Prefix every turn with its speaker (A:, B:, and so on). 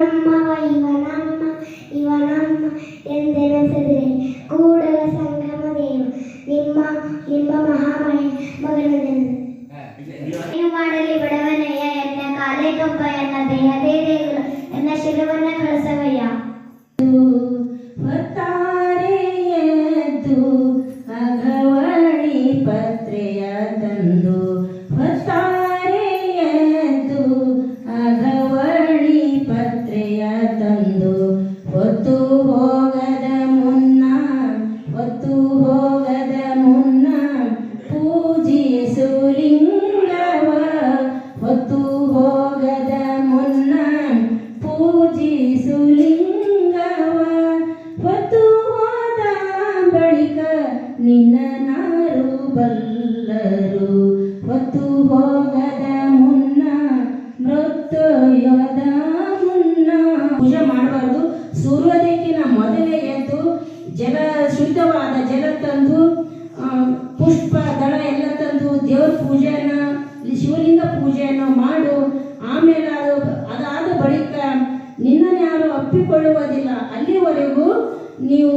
A: ನಮ್ಮವ ಇವನಮ್ಮ ಇವನಮ್ಮ ಎಂದೆನಿಸಿದರೆ ಕೂಡಲ ಸಂಗಮ ದೇವ ನಿಮ್ಮ ನಿಮ್ಮ ಮಗನದೆಂದು ಏನು ಮಾಡಲಿ ಬಡವನಯ್ಯ ಎನ್ನ ಕಾಲೇ ಕಪ್ಪ ಎನ್ನ ದೇಹದೇ ದೇಗುಲ ಎನ್ನ ಶಿರವನ್ನ ಕಳಸವಯ್ಯ
B: ಹೊತ್ತಾರೆಯದ್ದು ಅಗವಳಿ ಪತ್ರೆಯ ತಂದು ನಿನ್ನ ನಾರು ಬಲ್ಲರು ಹೊತ್ತು ಹೋಗದ ಮುನ್ನ ಮೃತ್ಯುಯೋದ ಮುನ್ನ. ಪೂಜೆ ಮಾಡಬಾರ್ದು. ಸೂರ್ಯೋದಯಕ್ಕಿಂತ ಮೊದಲೇ ಎದ್ದು ಜಲ, ಶುದ್ಧವಾದ ಜಲ ತಂದು ಪುಷ್ಪ, ದಳ ಎಲ್ಲ ತಂದು ದೇವ್ರ ಪೂಜೆಯನ್ನ, ಶಿವಲಿಂಗ ಪೂಜೆಯನ್ನು ಮಾಡು. ಆಮೇಲೆ ಅದು, ಅದಾದ ಬಳಿಕ ನಿನ್ನನ್ನು ಯಾರು ಅಪ್ಪಿಕೊಳ್ಳುವುದಿಲ್ಲ. ಅಲ್ಲಿವರೆಗೂ ನೀವು